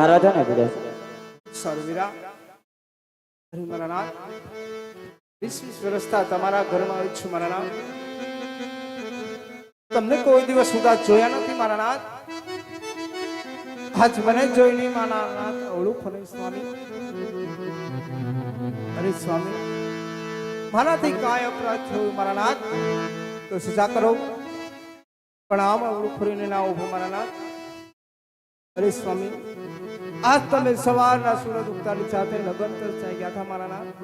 તો ને વીસ વર્ષથી તમારા ઘરમાં છું, મારા નામ. તમને કોઈ દિવસ સુધા જોયા નથી, મારા નાથ? આજ મને જોઈને મારા નાથ અવળું ફરે, સ્વામી. અરે સ્વામી, મારાથી કાંઈ અપરાધ થયો, મારા નાથ? તો સજા કરો. પણ આમ અવળું ફરીને ના ઊભો મારા નાથ. અરે સ્વામી આજ તમે સવારના સૂરજ ઉગતાની સાથે લગન ચર્ચાઈ ગયા હતા મારા નાથ.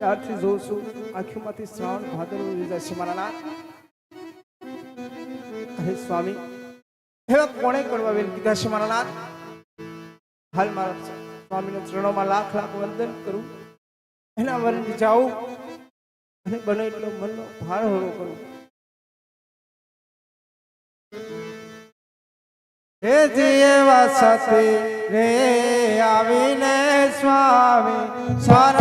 ત્યારથી જોઉં છું આંખોમાંથી શ્રાવણ ભાદર ઉડી જશે મારા નાથ. અરે સ્વામી, એવા કોણે કરવા વેલ કીધા છે મારા નાથ? હાલ મારા સ્વામીના ચરણોમાં લાખ લાખ વંદન કરું. એના વરણ જાઉં અને બને એટલો મનનો ભાર હળવો કરું. હે જીવા સતી રે આવીને સ્વામી શરણે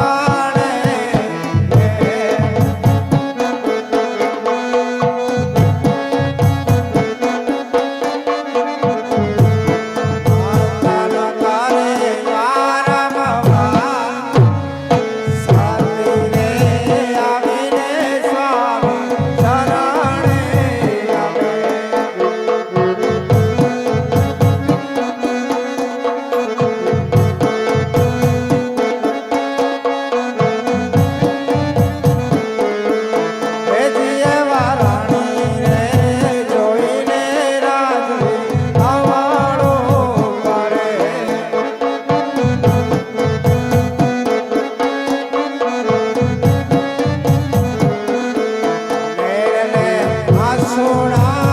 corazón.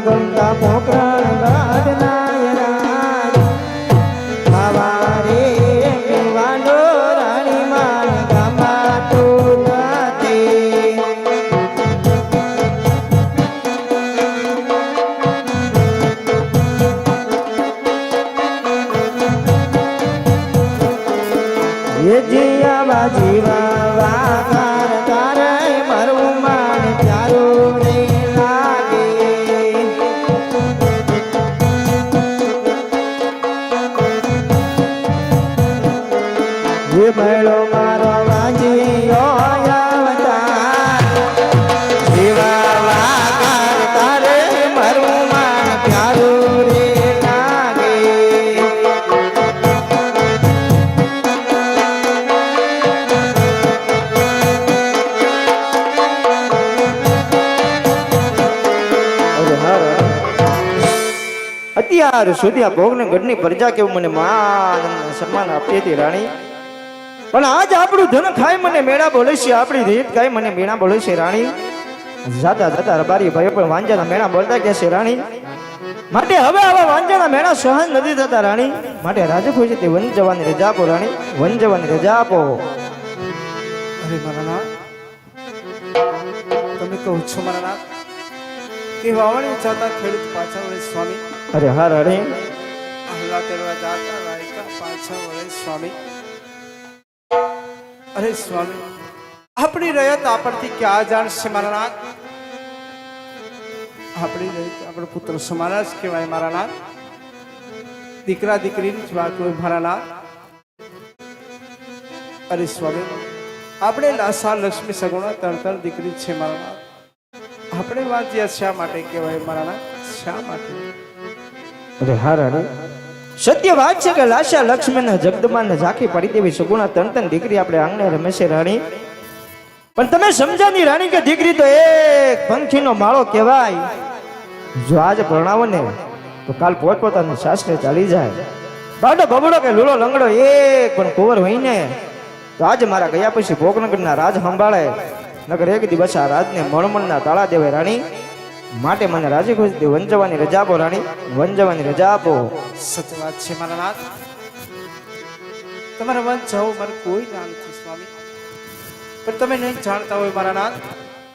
ગમતા પોકરણ જીયા જીવા વાકાર અત્યાર સુધી આ ભોગને ગઢની પ્રજા કેવું મને માન સન્માન આપતી હતી રાણી. પણ આજ આપણું ધન ખાય મને મેળા બોલે છે આપણી રીત ખાય મને મેળા બોલે છે રાણી. જાતા જાતા રબારી ભાઈઓ પણ વાંજાના મેળા બોલતા કે છે રાણી. માટે હવે આવા વાંજાના મેળા સહન નથી થતા રાણી. માટે રાજપૂત તે વન જવાની રજા આપો રાણી. વન જવાની રજા આપો. અરે મારા તમે કહો છો મારા કે વાવણી ચાતા ખેડૂત પાછા વળે સ્વામી અરે હા રાણી હલ્લા તેડવા જાતા રાયકા પાછા વળે સ્વામી અરે સ્વામી આપણી રયત આપણથી ક્યાં જાણશે મારા નાથ આપણી રયત આપણો પુત્ર સમાન જ કહેવાય મારા નાથ દીકરા દીકરીની જ વાત હોય મારા નાથ અરે સ્વામી આપણે લાસા લક્ષ્મી સગુણા તરતર દીકરી છે મારા નાથ આપણે વાંચ્યા શા માટે કહેવાય મારા શા માટે? અરે હા રાણી. સત્ય વાત છે કે લાશા લક્ષ્મણ જગદમાન ઝાંખી પડી દેવી સુગુણા તન તન દીકરી આપણે આંગણે રમેશે રાણી. પણ તમે સમજાની રાણી કે દીકરી તો એક પંખીનો માળો કહેવાય. જો આજ પ્રણાવો ને તો કાલ પોતપોતાની શાસ્ત્ર ચાલી જાય. બાડો બબડો કે લૂલો લંગડો એક પણ કુંવર હોય ને તો આજ મારા ગયા પછી ભોગનગરના રાજ સંભાળે. નગર એક દિવસ આ રાજને મણમણના તાળા દેવાય રાણી માટે મને રાજી ખુશીથી વંજવાની રજા આપો રાણી વંજવાની રજા આપો. સત્ય વાત છે મારા નાથ. તમારા વંશ જવું મારે કોઈ ના નથી સ્વામી. પણ તમે નહીં જાણતા હોય મારા નાથ.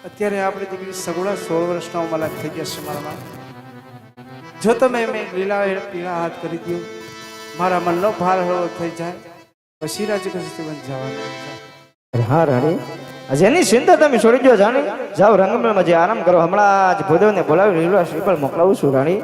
અત્યારે આપણે દીકરી સગુણા સોળ વર્ષના ઉંમરના થઈ ગયા છે મારા નાથ. જો તમે મેં લીલા પીળા હાથ કરી દો મારા મનનો ભાર હળવો થઈ જાય. પછી રાજી ખુશીથી વન જવાનું હા રાણી આજે એની ચિંતા તમે છોડી દો જાણી? જાઓ રંગમેળમાં જે આરામ કરો. હમણાં જ ભૂદેવને બોલાવી લીલો શ્રીફળ મોકલાવું છું, રાણી.